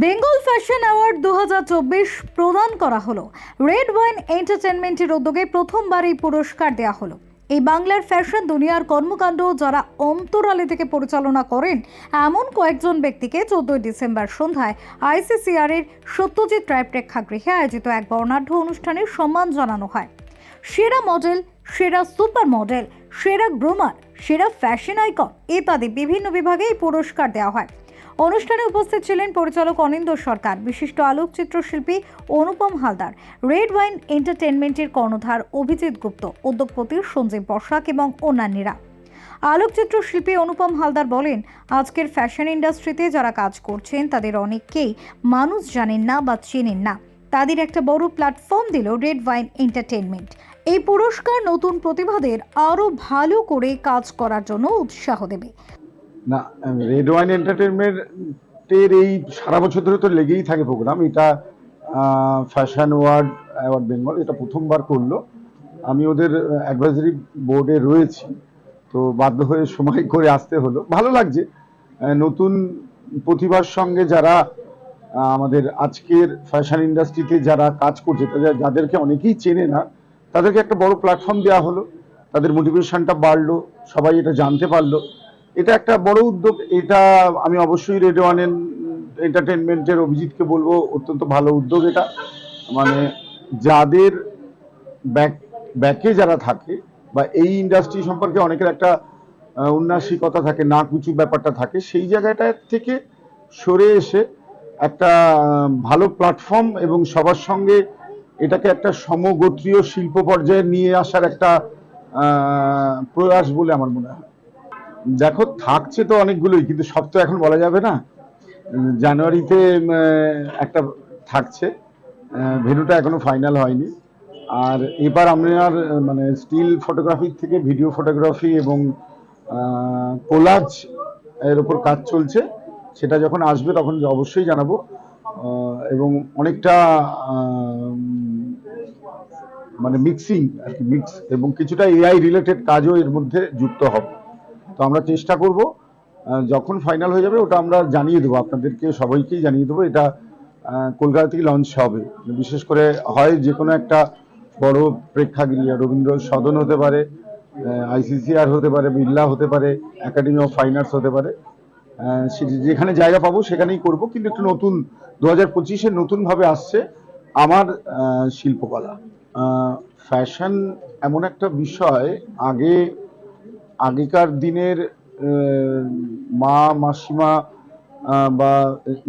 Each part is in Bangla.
বেঙ্গল ফ্যাশন অ্যাওয়ার্ড দু হাজার চব্বিশ প্রদান করা হলো। রেড ওয়াইন এন্টারটেনমেন্টের উদ্যোগে প্রথমবার এই পুরস্কার দেওয়া হলো। এই বাংলার ফ্যাশন দুনিয়ার কর্মকাণ্ড যারা অন্তরালে থেকে পরিচালনা করেন, এমন কয়েকজন ব্যক্তিকে চোদ্দই ডিসেম্বর সন্ধ্যায় আইসিসিআর এর সত্যজিৎ রায় প্রেক্ষাগৃহে আয়োজিত এক বর্ণাঢ্য অনুষ্ঠানে সম্মান জানানো হয়। সেরা মডেল, সেরা সুপার মডেল, সেরা গ্রোমার, সেরা ফ্যাশন আইকন ইত্যাদি বিভিন্ন বিভাগে এই পুরস্কার দেওয়া হয়। অনুষ্ঠানে উপস্থিত ছিলেন পরিচালক অনিন্দ সরকার, বিশিষ্ট আলোকচিত্র শিল্পী অনুপম হালদার, রেড ওয়াইন এন্টারটেনমেন্টের কর্ণধার অভিজিৎ গুপ্ত, উদ্যোগপতি সঞ্জীব বর্ষাক এবং অন্যান্যরা। আলোকচিত্র শিল্পী অনুপম হালদার বলেন, আজকের ফ্যাশন ইন্ডাস্ট্রিতে যারা কাজ করছেন, তাদের অনেককেই মানুষ জানেন না বা চেনেন না। তাদের একটা বড় প্ল্যাটফর্ম দিল রেড ওয়াইন এন্টারটেনমেন্ট। এই পুরস্কার নতুন প্রতিভাদের আরও ভালো করে কাজ করার জন্য উৎসাহ দেবে। না রেড ওয়াইন এন্টারটেনমেন্টের এই সারা বছর ধরে তো লেগেই থাকে প্রোগ্রাম এটা ফ্যাশন ওয়ার্ড অ্যাওয়ার্ড বেঙ্গল এটা প্রথমবার করল। আমি ওদের অ্যাডভাইজারি বোর্ডে রয়েছি, তো বাধ্য হয়ে সময় করে আসতে হলো। ভালো লাগছে। নতুন প্রতিভার সঙ্গে যারা আমাদের আজকের ফ্যাশন ইন্ডাস্ট্রিতে যারা কাজ করছে, তাদের, যাদেরকে অনেকেই চেনে না, তাদেরকে একটা বড় প্ল্যাটফর্ম দেওয়া হলো। তাদের মোটিভেশনটা বাড়লো, সবাই এটা জানতে পারল। এটা একটা বড় উদ্যোগ। এটা আমি অবশ্যই রেডিও ওয়ান এন্টারটেনমেন্টের অভিজিৎকে বলব, অত্যন্ত ভালো উদ্যোগ এটা। মানে যাদের ব্যাক ব্যাকে যারা থাকে বা এই ইন্ডাস্ট্রি সম্পর্কে অনেকের একটা উন্নাসিকতা থাকে না কুচু ব্যাপারটা থাকে, সেই জায়গাটা থেকে সরে এসে একটা ভালো প্ল্যাটফর্ম এবং সবার সঙ্গে এটাকে একটা সমগোত্রীয় শিল্প পর্যায়ে নিয়ে আসার একটা প্রয়াস বলে আমার মনে হয়। দেখো থাকছে তো অনেকগুলোই কিন্তু সব তো এখন বলা যাবে না। জানুয়ারিতে একটা থাকছে। ভেনুটা এখনও ফাইনাল হয়নি। আর এবার আহ, মানে স্টিল ফটোগ্রাফি থেকে ভিডিও ফটোগ্রাফি এবং কোলাজ এর উপর কাজ চলছে। সেটা যখন আসবে তখন অবশ্যই জানাব। এবং অনেকটা মানে মিক্সিং আর কি মিক্স এবং কিছুটা এআই রিলেটেড কাজও এর মধ্যে যুক্ত হবে। তো আমরা চেষ্টা করব যখন ফাইনাল হয়ে যাবে ওটা আমরা জানিয়ে দেবো, আপনাদেরকে সবাইকেই জানিয়ে দেবো, এটা কলকাতা থেকে লঞ্চ হবে। বিশেষ করে হয় যে কোনো একটা বড় প্রেক্ষাগৃহ, রবীন্দ্র সদন হতে পারে আইসিসিআর হতে পারে, বিড়লা হতে পারে একাডেমি অফ ফাইন আর্টস হতে পারে যেখানে জায়গা পাবো সেখানেই করব, কিন্তু একটু নতুন, দু হাজার পঁচিশে নতুনভাবে আসছে আমার শিল্পকলা। ফ্যাশন এমন একটা বিষয়, আগে আগেকার দিনের মা, মাসিমা বা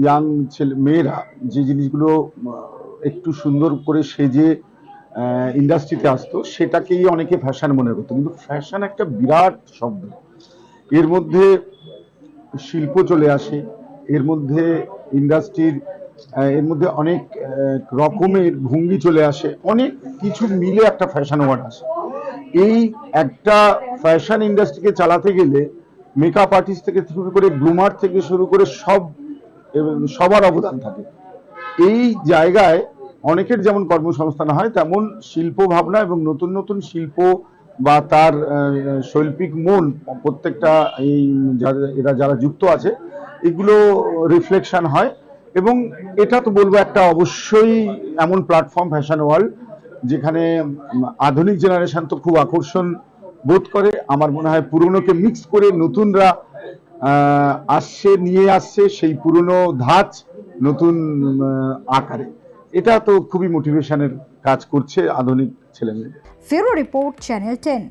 ইয়াং ছেলে, মেয়েরা যে জিনিসগুলো একটু সুন্দর করে সেজে ইন্ডাস্ট্রিতে আসতো, সেটাকেই অনেকে ফ্যাশন মনে করতো। কিন্তু ফ্যাশন একটা বিরাট শব্দ। এর মধ্যে শিল্প চলে আসে, এর মধ্যে ইন্ডাস্ট্রির এর মধ্যে অনেক রকমের ভঙ্গি চলে আসে, অনেক কিছু মিলে একটা ফ্যাশন ওয়ার্ড আসে। এই একটা ফ্যাশন ইন্ডাস্ট্রিকে চালাতে গেলে মেকআপ আর্টিস্ট থেকে শুরু করে গ্লুমার থেকে শুরু করে সব সবার অবদান থাকে। এই জায়গায় অনেকের যেমন কর্মসংস্থান হয়, তেমন শিল্প ভাবনা এবং নতুন নতুন শিল্প বা তার শৈল্পিক মন প্রত্যেকটা এই এরা যারা যুক্ত আছে, এগুলো রিফ্লেকশন হয়। এবং এটা তো বলব একটা অবশ্যই এমন প্ল্যাটফর্ম ফ্যাশন ওয়ার্ল্ড যেখানে আধুনিক জেনারেশন তো খুব আকর্ষণ বোধ করে। আমার মনে হয় পুরনোকে মিক্স করে নতুনরা আসছে, নিয়ে আসছে সেই পুরনো ধাঁচ নতুন আকারে। এটা তো খুবই মোটিভেশনের কাজ করছে আধুনিক ছেলেমেয়ে ফেরো রিপোর্ট চ্যানেল টেন